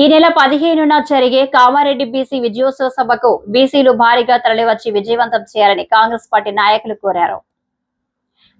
ఈ నెల పదిహేనున జరిగే కామారెడ్డి బీసీ విజయోత్సవ సభకు బీసీలు భారీగా తరలివచ్చి విజయవంతం చేయాలని కాంగ్రెస్ పార్టీ నాయకులు కోరారు.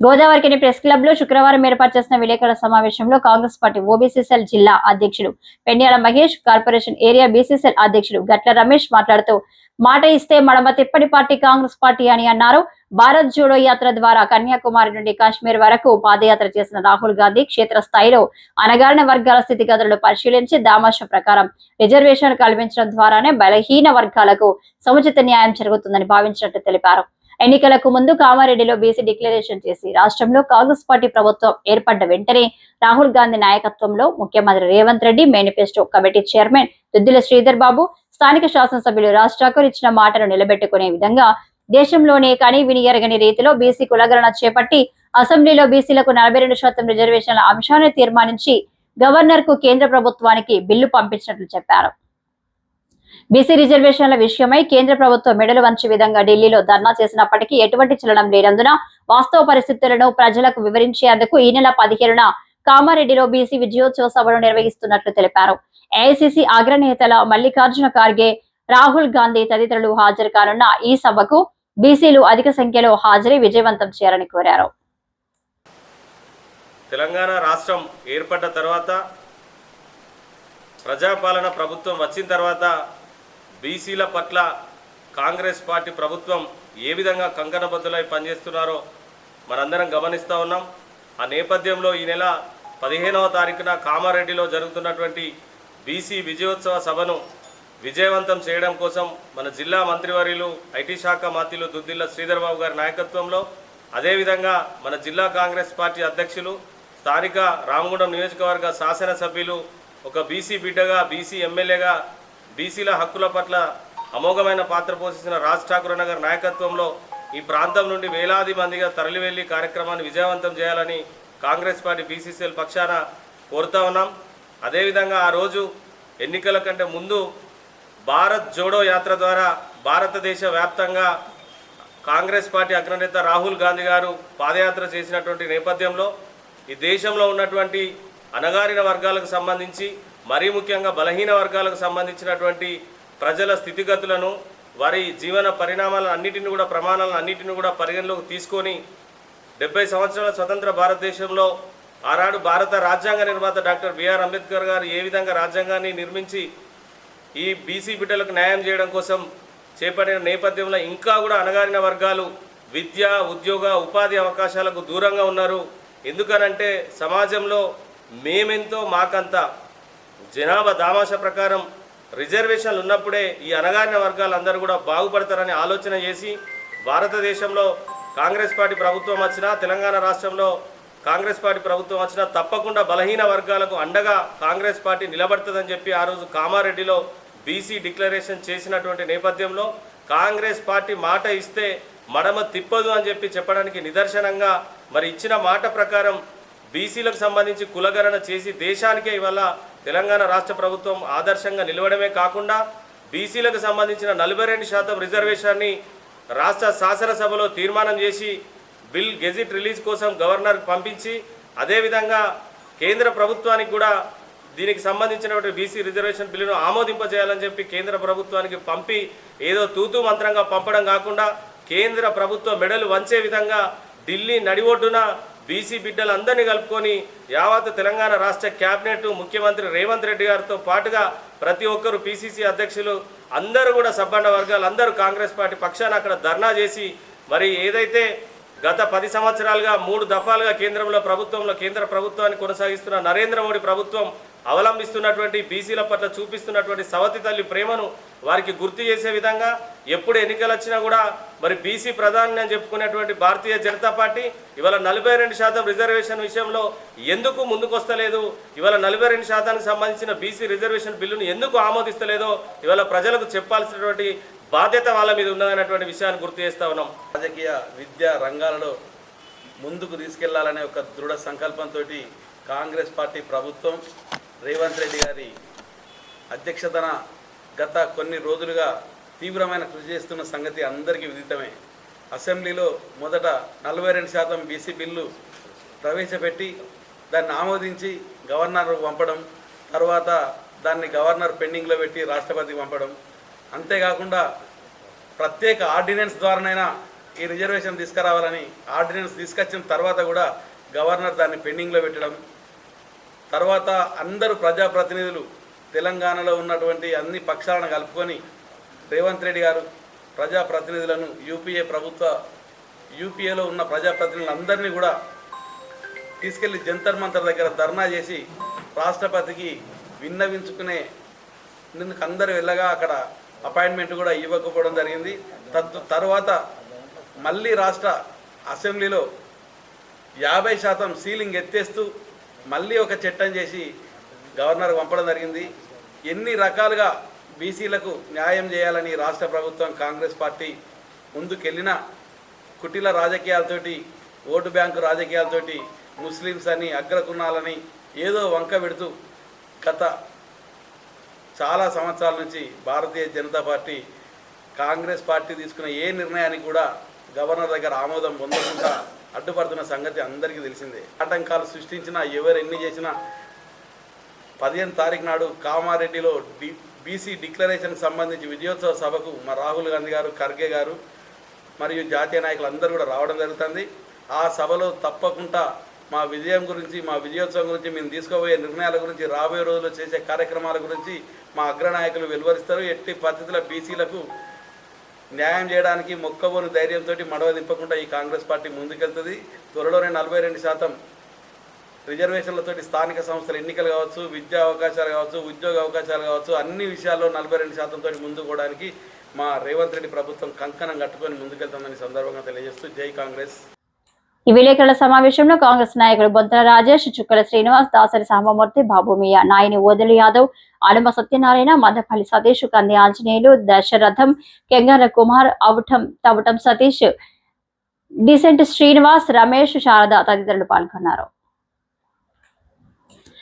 గోదావరికిని ప్రెస్ క్లబ్లో శుక్రవారం ఏర్పాటు చేసిన విలేకరుల సమావేశంలో కాంగ్రెస్ పార్టీ ఓబీసీసీఎల్ జిల్లా అధ్యక్షుడు Penyala Mahesh corporation area BCCL అధ్యక్షుడు గట్ల రమేష్ మాట్లాడుతూ మాట ఇస్తే మడమ తిప్పటి పార్టీ కాంగ్రెస్ పార్టీ అని అన్నారు. భారత్ జోడో యాత్ర ద్వారా కన్యాకుమారి నుండి కాశ్మీర్ వరకు పాదయాత్ర చేసిన రాహుల్ గాంధీ క్షేత్ర స్థాయిలో అణగారిన వర్గాల స్థితిగతులను పరిశీలించి దామాష ప్రకారం రిజర్వేషన్ కల్పించడం ద్వారానే బలహీన వర్గాలకు సముచిత న్యాయం జరుగుతుందని భావించినట్టు తెలిపారు. ఎన్నికలకు ముందు కామారెడ్డిలో బీసీ డిక్లరేషన్ చేసి రాష్ట్రంలో కాంగ్రెస్ పార్టీ ప్రభుత్వం ఏర్పడ్డ వెంటనే రాహుల్ గాంధీ నాయకత్వంలో ముఖ్యమంత్రి Revanth Reddy manifesto committee chairman Duddilla Sridhar Babu స్థానిక శాసనసభ్యులు రాజ్ ఠాకూర్ ఇచ్చిన మాటను నిలబెట్టుకునే విధంగా దేశంలోనే కని విని ఎరగని రీతిలో బీసీ కులగణన చేపట్టి అసెంబ్లీలో బీసీలకు నలభై రెండు శాతం రిజర్వేషన్ల అంశాన్ని తీర్మానించి గవర్నర్కు కేంద్ర ప్రభుత్వానికి బిల్లు పంపించినట్లు చెప్పారు. బీసీ రిజర్వేషన్ల విషయమై కేంద్ర ప్రభుత్వం మెడలు వంచే విధంగా ఢిల్లీలో ధర్నా చేసినప్పటికీ ఎటువంటి చలనం లేనందున వాస్తవ పరిస్థితులను ప్రజలకు వివరించేందుకు ఈ నెల పదిహేనున కామారెడ్డిలో బీసీ విజయోత్సవ సభను నిర్వహిస్తున్నట్లు తెలిపారు. ఏఐసిసి అగ్రనేతల మల్లికార్జున ఖార్గే రాహుల్ గాంధీ తదితరులు హాజరు కానున్న ఈ సభకు బీసీలు అధిక సంఖ్యలో హాజరై విజయవంతం చేయాలని కోరారు. తెలంగాణ రాష్ట్రం ఏర్పడ్డ తర్వాత ప్రజాపాలన ప్రభుత్వం వచ్చిన తర్వాత బీసీల పట్ల కాంగ్రెస్ పార్టీ ప్రభుత్వం ఏ విధంగా కంకణబద్దులై పనిచేస్తున్నారో మనందరం గమనిస్తూ ఉన్నాం. ఆ నేపథ్యంలో ఈ నెల పదిహేనవ తారీఖున కామారెడ్డిలో జరుగుతున్నటువంటి బీసీ విజయోత్సవ సభను విజయవంతం చేయడం కోసం మన జిల్లా మంత్రివర్యులు ఐటీ శాఖ మాతిలు దుద్దిల్ల శ్రీధర్బాబు గారి నాయకత్వంలో అదేవిధంగా మన జిల్లా కాంగ్రెస్ పార్టీ అధ్యక్షులు స్థానిక రామగుండం నియోజకవర్గ శాసనసభ్యులు ఒక బీసీ బిడ్డగా బీసీ ఎమ్మెల్యేగా బీసీల హక్కుల పట్ల అమోఘమైన పాత్ర పోషించిన రాజ్ ఠాకూర్ నగర్ నాయకత్వంలో ఈ ప్రాంతం నుండి వేలాది మందిగా తరలివెళ్ళి కార్యక్రమాన్ని విజయవంతం చేయాలని కాంగ్రెస్ పార్టీ బీసీసీఎల్ పక్షాన కోరుతా ఉన్నాం. అదేవిధంగా ఆ రోజు ఎన్నికల కంటే ముందు భారత్ జోడో యాత్ర ద్వారా భారతదేశ వ్యాప్తంగా కాంగ్రెస్ పార్టీ అగ్రనేత రాహుల్ గాంధీ గారు పాదయాత్ర చేసినటువంటి నేపథ్యంలో ఈ దేశంలో ఉన్నటువంటి అణగారిన వర్గాలకు సంబంధించి మరీ ముఖ్యంగా బలహీన వర్గాలకు సంబంధించినటువంటి ప్రజల స్థితిగతులను వారి జీవన పరిణామాలను అన్నిటిని కూడా ప్రమాణాలను అన్నిటిని కూడా పరిగణలోకి తీసుకొని డెబ్బై సంవత్సరాల స్వతంత్ర భారతదేశంలో ఆనాడు భారత రాజ్యాంగ నిర్మాత డాక్టర్ బిఆర్ అంబేద్కర్ గారు ఏ విధంగా రాజ్యాంగాన్ని నిర్మించి ఈ బీసీ బిడ్డలకు న్యాయం చేయడం కోసం చేపట్టిన నేపథ్యంలో ఇంకా కూడా అణగారిన వర్గాలు విద్య ఉద్యోగ ఉపాధి అవకాశాలకు దూరంగా ఉన్నారు. ఎందుకనంటే సమాజంలో మేమెంతో మాకంతా జనాభా దామాష ప్రకారం రిజర్వేషన్లు ఉన్నప్పుడే ఈ అణగారిన వర్గాలందరూ కూడా బాగుపడతారని ఆలోచన చేసి భారతదేశంలో కాంగ్రెస్ పార్టీ ప్రభుత్వం వచ్చినా తెలంగాణ రాష్ట్రంలో కాంగ్రెస్ పార్టీ ప్రభుత్వం వచ్చినా తప్పకుండా బలహీన వర్గాలకు అండగా కాంగ్రెస్ పార్టీ నిలబడుతుందని చెప్పి ఆ రోజు కామారెడ్డిలో బీసీ డిక్లరేషన్ చేసినటువంటి నేపథ్యంలో కాంగ్రెస్ పార్టీ మాట ఇస్తే మడమ తిప్పదు అని చెప్పి చెప్పడానికి నిదర్శనంగా మరి ఇచ్చిన మాట ప్రకారం బీసీలకు సంబంధించి కులగణన చేసి దేశానికే ఇవాళ తెలంగాణ రాష్ట్ర ప్రభుత్వం ఆదర్శంగా నిలవడమే కాకుండా బీసీలకు సంబంధించిన నలభై రెండు శాతం రిజర్వేషన్ని రాష్ట్ర శాసనసభలో తీర్మానం చేసి బిల్ గెజిట్ రిలీజ్ కోసం గవర్నర్కి పంపించి అదేవిధంగా కేంద్ర ప్రభుత్వానికి కూడా దీనికి సంబంధించినటువంటి బీసీ రిజర్వేషన్ బిల్లును ఆమోదింపజేయాలని చెప్పి కేంద్ర ప్రభుత్వానికి పంపి ఏదో తూతు మంత్రంగా పంపడం కాకుండా కేంద్ర ప్రభుత్వ మెడలు వంచే విధంగా ఢిల్లీ నడివొడ్డున బీసీ బిడ్డలందరినీ కలుపుకొని యావత్ తెలంగాణ రాష్ట్ర కేబినెట్ ముఖ్యమంత్రి రేవంత్ రెడ్డి గారితో పాటుగా ప్రతి ఒక్కరు పిసిసి అధ్యక్షులు అందరూ కూడా సబ్బండ వర్గాలు అందరూ కాంగ్రెస్ పార్టీ పక్షాన అక్కడ ధర్నా చేసి మరి ఏదైతే గత పది సంవత్సరాలుగా మూడు దఫాలుగా కేంద్రంలో ప్రభుత్వంలో కేంద్ర ప్రభుత్వాన్ని కొనసాగిస్తున్న నరేంద్ర మోడీ ప్రభుత్వం అవలంబిస్తున్నటువంటి బీసీల పట్ల చూపిస్తున్నటువంటి సవతి తల్లి ప్రేమను వారికి గుర్తు చేసే విధంగా ఎప్పుడు ఎన్నికలు వచ్చినా కూడా మరి బీసీ ప్రధాని అని చెప్పుకునేటువంటి భారతీయ జనతా పార్టీ ఇవాళ నలభై రెండు శాతం రిజర్వేషన్ విషయంలో ఎందుకు ముందుకొస్తలేదు? ఇవాళ నలభై రెండు శాతానికి సంబంధించిన బీసీ రిజర్వేషన్ బిల్లును ఎందుకు ఆమోదిస్తలేదో ఇవాళ ప్రజలకు చెప్పాల్సినటువంటి బాధ్యత వాళ్ళ మీద ఉన్నదనేటువంటి విషయాన్ని గుర్తు చేస్తా ఉన్నాం. రాజకీయ విద్యా రంగాలలో ముందుకు తీసుకెళ్ళాలనే ఒక దృఢ సంకల్పంతో కాంగ్రెస్ పార్టీ ప్రభుత్వం రేవంత్ రెడ్డి గారి అధ్యక్షతన గత కొన్ని రోజులుగా తీవ్రమైన కృషి చేస్తున్న సంగతి అందరికీ విదితమే. అసెంబ్లీలో మొదట నలభై రెండు శాతం బీసీ బిల్లు ప్రవేశపెట్టి దాన్ని ఆమోదించి గవర్నర్ పంపడం తర్వాత దాన్ని గవర్నర్ పెండింగ్లో పెట్టి రాష్ట్రపతికి పంపడం. అంతేకాకుండా ప్రత్యేక ఆర్డినెన్స్ ద్వారానైనా ఈ రిజర్వేషన్ తీసుకురావాలని ఆర్డినెన్స్ తీసుకొచ్చిన తర్వాత కూడా గవర్నర్ దాన్ని పెండింగ్లో పెట్టడం. తర్వాత అందరూ ప్రజాప్రతినిధులు తెలంగాణలో ఉన్నటువంటి అన్ని పక్షాలను కలుపుకొని రేవంత్ రెడ్డి గారు ప్రజాప్రతినిధులను యూపీఏ ప్రభుత్వ యూపీఏలో ఉన్న ప్రజాప్రతినిధులందరినీ కూడా తీసుకెళ్ళి జంతర్ మంతర్ దగ్గర ధర్నా చేసి రాష్ట్రపతికి విన్నవించుకునే నిన్నుకు అందరూ వెళ్ళగా అక్కడ అపాయింట్మెంట్ కూడా ఇవ్వకపోవడం జరిగింది. తద్ తర్వాత మళ్ళీ రాష్ట్ర అసెంబ్లీలో యాభై శాతం సీలింగ్ ఎత్తేస్తూ మళ్ళీ ఒక చట్టం చేసి గవర్నర్ పంపడం జరిగింది. ఎన్ని రకాలుగా బీసీలకు న్యాయం చేయాలని రాష్ట్ర ప్రభుత్వం కాంగ్రెస్ పార్టీ ముందుకెళ్ళిన కుటిల రాజకీయాలతోటి ఓటు బ్యాంకు రాజకీయాలతోటి ముస్లిమ్స్ అని అగ్రకున్నాలని ఏదో వంక పెడుతూ గత చాలా సంవత్సరాల నుంచి భారతీయ జనతా పార్టీ కాంగ్రెస్ పార్టీ తీసుకున్న ఏ నిర్ణయానికి కూడా గవర్నర్ దగ్గర ఆమోదం పొందకుండా అడ్డుపడుతున్న సంగతి అందరికీ తెలిసిందే. ఆటంకాలు సృష్టించినా ఎవరు ఎన్ని చేసినా పదిహేను తారీఖు నాడు కామారెడ్డిలో డి బీసీ డిక్లరేషన్కి సంబంధించి విజయోత్సవ సభకు మా రాహుల్ గాంధీ గారు ఖర్గే గారు మరియు జాతీయ నాయకులు అందరూ కూడా రావడం జరుగుతుంది. ఆ సభలో తప్పకుండా మా విజయం గురించి మా విజయోత్సవం గురించి మేము తీసుకోబోయే నిర్ణయాల గురించి రాబోయే రోజుల్లో చేసే కార్యక్రమాల గురించి మా అగ్రనాయకులు వెలువరిస్తారు. ఎట్టి పద్ధతిలో బీసీలకు న్యాయం చేయడానికి మొక్కబోని ధైర్యంతో మడవ దింపకుండా ఈ కాంగ్రెస్ పార్టీ ముందుకెళ్తుంది. త్వరలోనే నలభై రెండు శాతం రిజర్వేషన్లతో స్థానిక సంస్థల ఎన్నికలు కావచ్చు విద్యా అవకాశాలు కావచ్చు ఉద్యోగ అవకాశాలు కావచ్చు అన్ని విషయాల్లో నలభై రెండు శాతంతో ముందుకోవడానికి మా రేవంత్ రెడ్డి ప్రభుత్వం కంకణం కట్టుకొని ముందుకెళ్తామని సందర్భంగా తెలియజేస్తూ జై కాంగ్రెస్. ఈ విలేకరుల సమావేశంలో కాంగ్రెస్ నాయకులు బొంతల రాజేష్ చుక్కల శ్రీనివాస్ దాసరి సాంబమూర్తి బాబుమియా నాయని ఓదెలు యాదవ్ అనుమ సత్యనారాయణ మదపల్లి సతీష్ కంది ఆంజనేయులు దశరథం కెంగర కుమార్ అవుటం తవటం సతీష్ డిసెంట్ శ్రీనివాస్ రమేష్ శారద తదితరులు పాల్గొన్నారు.